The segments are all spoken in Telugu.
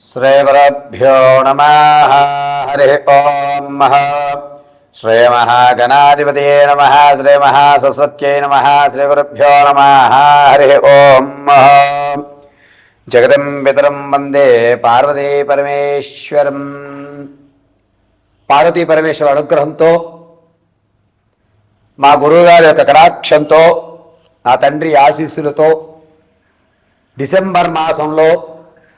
శ్రీగురుభ్యో నమ హరి ఓం మహ శ్రీమహాగణాధిపతయే నమ శ్రీమహాసరస్వత్యై నమ శ్రీగురుభ్యో నమ హరి ఓం మహ జగదం పితరం వందే పార్వతీ పరమేశ్వరం. పార్వతీ పరమేశ్వర అనుగ్రహంతో మా గురువుగారి యొక్క కటాక్షంతో నా తండ్రి ఆశీస్సులతో డిసెంబర్ మాసంలో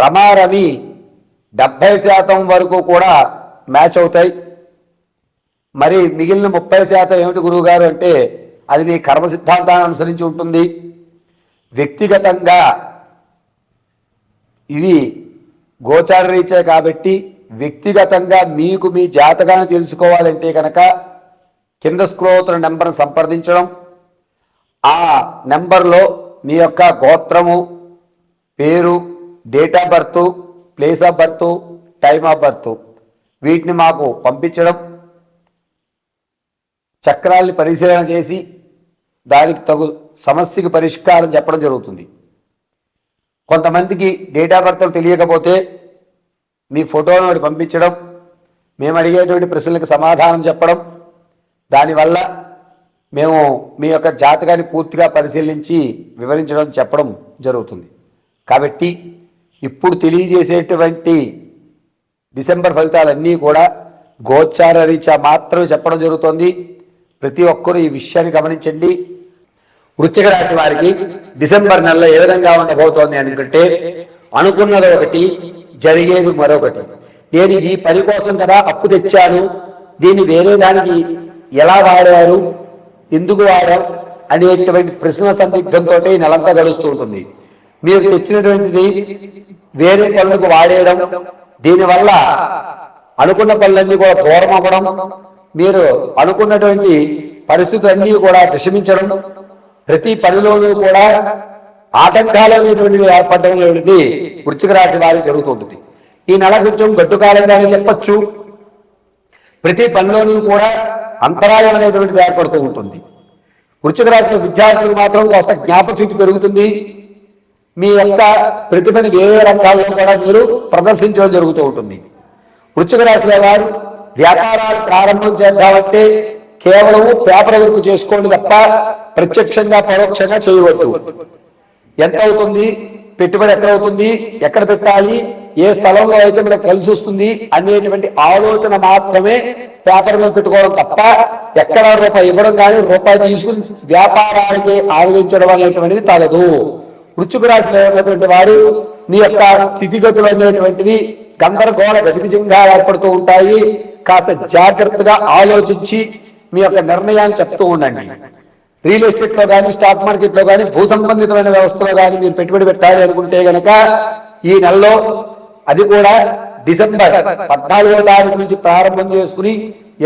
రమారవి డెబ్బై శాతం వరకు కూడా మ్యాచ్ అవుతాయి. మరి మిగిలిన ముప్పై శాతం ఏమిటి గురువుగారు అంటే అది మీ కర్మ సిద్ధాంతాన్ని అనుసరించి ఉంటుంది. వ్యక్తిగతంగా ఇవి గోచార రీచే కాబట్టి వ్యక్తిగతంగా మీకు మీ జాతకాన్ని తెలుసుకోవాలంటే కనుక కింద స్క్రోతుల నెంబర్ను సంప్రదించడం ఆ నెంబర్లో మీ యొక్క గోత్రము పేరు date of birth place of birth time of birth వీటిని మాకు పంపించడం చక్రాల్ని పరిశీలన చేసి దానికి తగు సమస్యకి పరిష్కారం చెప్పడం జరుగుతుంది. కొంతమందికి డేట్ ఆఫ్ బర్త్లు తెలియకపోతే మీ ఫోటోను ఒకటి పంపించడం మేము అడిగేటువంటి ప్రశ్నలకు సమాధానం చెప్పడం దానివల్ల మేము మీ యొక్క జాతకాన్ని పూర్తిగా పరిశీలించి వివరించడం చెప్పడం జరుగుతుంది. కాబట్టి ఇప్పుడు తెలియజేసేటువంటి డిసెంబర్ ఫలితాలన్నీ కూడా గోచార రీత్యా మాత్రమే చెప్పడం జరుగుతోంది. ప్రతి ఒక్కరూ ఈ విషయాన్ని గమనించండి. వృశ్చిక రాశి వారికి డిసెంబర్ నెలలో ఏ విధంగా ఉండబోతోంది అనుకుంటే అనుకున్నది ఒకటి జరిగేది మరొకటి. నేను ఇది పని కోసం కదా అప్పు తెచ్చాను. దీన్ని వేరే దానికి ఎలా వాడారు? ఎందుకు వాడారు అనేటువంటి ప్రశ్న సందిగ్ధంతో ఈ నెలంతా గడుస్తూ ఉంటుంది. మీరు తెచ్చినటువంటిది వేరే పనులకు వాడేయడం దీనివల్ల అనుకున్న పనులన్నీ కూడా దూరం అవ్వడం మీరు అనుకున్నటువంటి పరిస్థితులన్నీ కూడా విషమించడం ప్రతి పనిలోనూ కూడా ఆటంకాలు అనేటువంటివి ఏర్పడడం అనేటువంటిది వృచ్చిక రాశి వారికి జరుగుతుంటుంది. ఈ నెల కొంచెం గట్టుకాలంగానే చెప్పచ్చు. ప్రతి పనిలోనూ కూడా అంతరాయం అనేటువంటిది ఏర్పడుతూ ఉంటుంది. వృచ్చిక రాశిలో విద్యార్థులు మాత్రం కాస్త జ్ఞాపశక్తి పెరుగుతుంది. మీ యొక్క ప్రతిభని వేరే రంగాల్లో కూడా మీరు ప్రదర్శించడం జరుగుతూ ఉంటుంది. వృచ్చిక రాశుల వారు వ్యాపారాలు ప్రారంభం చేద్దామంటే కేవలం పేపర్ వర్క్ చేసుకోండి తప్ప ప్రత్యక్షంగా పరోక్షంగా చేయవద్దు. ఎంత అవుతుంది పెట్టుబడి ఎక్కడ అవుతుంది ఎక్కడ పెట్టాలి? ఏ స్థలంలో అయితే మనకు కలిసి వస్తుంది అనేటువంటి ఆలోచన మాత్రమే పేపర్ మీద పెట్టుకోవడం తప్ప ఎక్కడ రూపాయి ఇవ్వడం కానీ రూపాయి తీసుకుని వ్యాపారానికి ఆలోచించడం అనేటువంటిది తగదు. వృశ్చిక రాశిలో ఉన్నటువంటి వారు మీ యొక్క స్థితిగతులు అనేటువంటివి గందరగోళ గజిబిజంగా ఏర్పడుతూ ఉంటాయి. కాస్త జాగ్రత్తగా ఆలోచించి మీ యొక్క నిర్ణయాన్ని చెప్తూ ఉండండి. రియల్ ఎస్టేట్లో కానీ స్టాక్ మార్కెట్లో కానీ భూ సంబంధితమైన వ్యవస్థలో కానీ మీరు పెట్టుబడి పెట్టాలి అనుకుంటే గనక ఈ నెలలో అది కూడా డిసెంబర్ పద్నాలుగో తారీఖు నుంచి ప్రారంభం చేసుకుని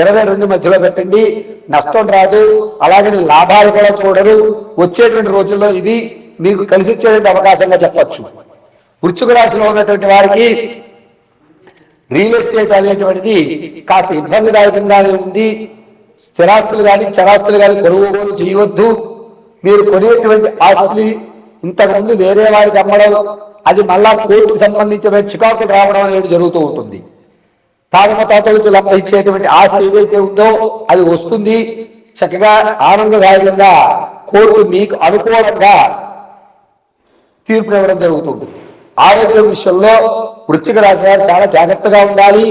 ఇరవై రెండు మధ్యలో పెట్టండి. నష్టం రాదు. అలాగే లాభాలు కూడా చూడరు. వచ్చేటువంటి రోజుల్లో ఇది మీకు కలిసి వచ్చేటువంటి అవకాశంగా చెప్పచ్చు వృశ్చిక రాశిలో ఉన్నటువంటి వారికి రియల్ ఎస్టేట్ అనేటువంటిది కాస్త ఇబ్బందిదాయకంగానే ఉంది. స్థిరాస్తులు కానీ చరాస్తులు కానీ కొనుగోలు చేయవద్దు. మీరు కొనేటువంటి ఆస్తులు ఇంతకుముందు వేరే వారికి అమ్మడం అది మళ్ళా కోర్టుకు సంబంధించిన చికాకులు రావడం అనేది జరుగుతూ ఉంటుంది. తాగమ తాతలు లెక్క ఇచ్చేటువంటి ఆస్తి ఏదైతే ఉందో అది వస్తుంది. చక్కగా ఆనందదాయకంగా కోర్టు మీకు అనుకూలంగా తీర్పు ఇవ్వడం జరుగుతుంది. ఆరోగ్యం విషయంలో వృచ్చిక రాశి వారు చాలా జాగ్రత్తగా ఉండాలి.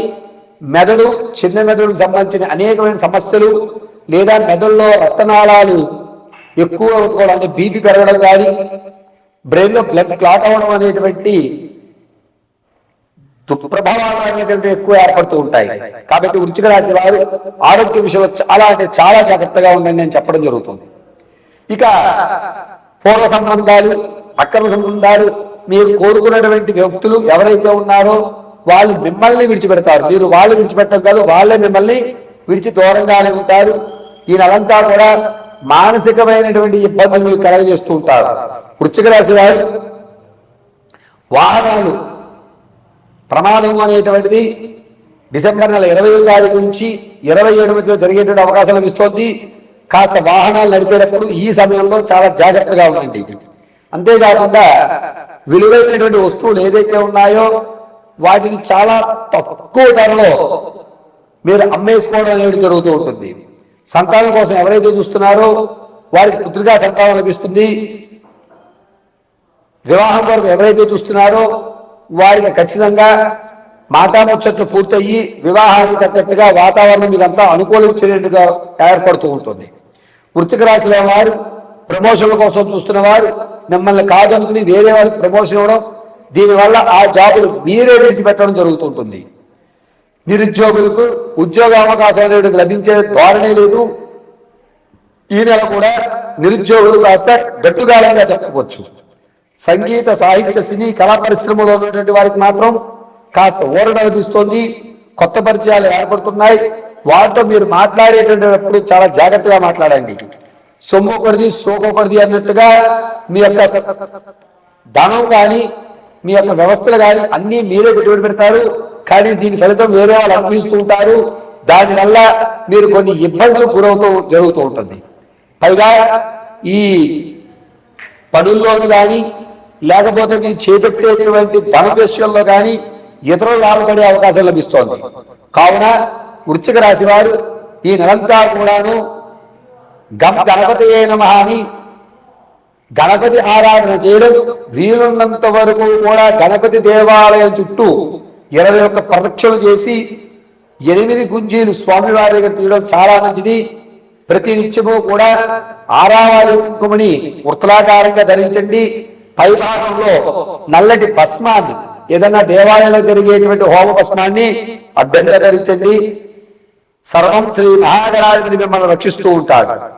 మెదడు చిన్న మెదడుకు సంబంధించిన అనేకమైన సమస్యలు లేదా మెదడులో రక్తనాళాలు ఎక్కువ అవుతుకోవడం అంటే బీపీ పెరగడం కానీ బ్రెయిన్లో బ్లడ్ క్లాట్ అవ్వడం అనేటువంటి దుష్ప్రభావాలు అనేటువంటి ఎక్కువ ఏర్పడుతూ ఉంటాయి. కాబట్టి వృశ్చిక రాశి వారు ఆరోగ్య విషయంలో చాలా అంటే చాలా జాగ్రత్తగా ఉండండి నేను చెప్పడం జరుగుతుంది. ఇక పూర్వ సంబంధాలు అక్రమ సంబంధాలు మీరు కోరుకున్నటువంటి వ్యక్తులు ఎవరైతే ఉన్నారో వాళ్ళు మిమ్మల్ని విడిచిపెడతారు. మీరు వాళ్ళు విడిచిపెట్టడం కాదు వాళ్ళే మిమ్మల్ని విడిచి దూరంగానే ఉంటారు. ఈ కూడా మానసికమైనటువంటి ఇబ్బందులు మీకు కలగజేస్తూ ఉంటారు. వృచ్చిక రాశి వారు వాహనాలు ప్రమాదం అనేటువంటిది డిసెంబర్ నెల ఇరవై తారీఖు నుంచి ఇరవై ఏడు మధ్యలో జరిగేటువంటి అవకాశం లభిస్తోంది. కాస్త వాహనాలు నడిపేటప్పుడు ఈ సమయంలో చాలా జాగ్రత్తగా ఉండండి. అంతేకాకుండా విలువైనటువంటి వస్తువులు ఏదైతే ఉన్నాయో వాటిని చాలా తక్కువ ధరలో మీరు అమ్మేసుకోవడం అనేది జరుగుతూ ఉంటుంది. సంతానం కోసం ఎవరైతే చూస్తున్నారో వారికి పుత్రికా సంతానం లభిస్తుంది. వివాహం కొరకు ఎవరైతే చూస్తున్నారో వారికి ఖచ్చితంగా మాటాముచ్చట్లు పూర్తయ్యి వివాహానికి తగ్గట్టుగా వాతావరణం మీకు అంతా అనుకూలించేట్టుగా ఏర్పడుతూ ఉంటుంది. వృత్తిక రాశిలో వారు ప్రమోషన్ల కోసం చూస్తున్న వారు మిమ్మల్ని కాదనుకుని వేరే వాళ్ళకి ప్రమోషన్ ఇవ్వడం దీనివల్ల ఆ జాబులు మీరే విడిచిపెట్టడం జరుగుతుంటుంది. నిరుద్యోగులకు ఉద్యోగ అవకాశం అనేది లభించే ధోరణే లేదు. ఈ నెల కూడా నిరుద్యోగులు కాస్త గట్టుగాలంగా చెప్పవచ్చు. సంగీత సాహిత్య సినీ కళా పరిశ్రమలో ఉన్నటువంటి వారికి మాత్రం కాస్త ఊరట లభిస్తోంది. కొత్త పరిచయాలు ఏర్పడుతున్నాయి. వాటితో మీరు మాట్లాడేటప్పుడు చాలా జాగ్రత్తగా మాట్లాడండి. సొమ్ము ఒకటిది సోకు ఒకటిది అన్నట్టుగా మీ యొక్క ధనం కానీ మీ యొక్క వ్యవస్థలు కానీ అన్ని మీరే పెట్టుబడి పెడతారు. కానీ దీని ఫలితం వేరే వాళ్ళు అనుభవిస్తూ ఉంటారు. దానివల్ల మీరు కొన్ని ఇబ్బందులు గురవుతూ జరుగుతూ ఉంటుంది. పైగా ఈ పనుల్లోను కానీ లేకపోతే మీరు చేపట్టేటువంటి ధన విషయంలో కానీ ఇతరులు లాభపడే అవకాశం లభిస్తోంది. కావున వృచ్చిక రాశి వారు ఈ నెలంతా కూడాను గం గణపతి నమ అని గణపతి ఆరాధన చేయడం వీలున్నంత వరకు కూడా గణపతి దేవాలయం చుట్టూ ఇరవై ఒక్క ప్రదక్షిణ చేసి ఎనిమిది గుంజీలు స్వామివారి దగ్గర తీయడం చాలా మంచిది. ప్రతి నిత్యము కూడా ఆరావాలి కుంకుమని వృత్తలాకారంగా ధరించండి. పైభాగంలో నల్లటి భస్మాన్ని ఏదైనా దేవాలయంలో జరిగేటువంటి హోమ భస్మాన్ని అడ్డంగా ధరించండి. సర్వం శ్రీ మహాగణాధిపతి మిమ్మల్ని రక్షిస్తూ ఉంటాడు.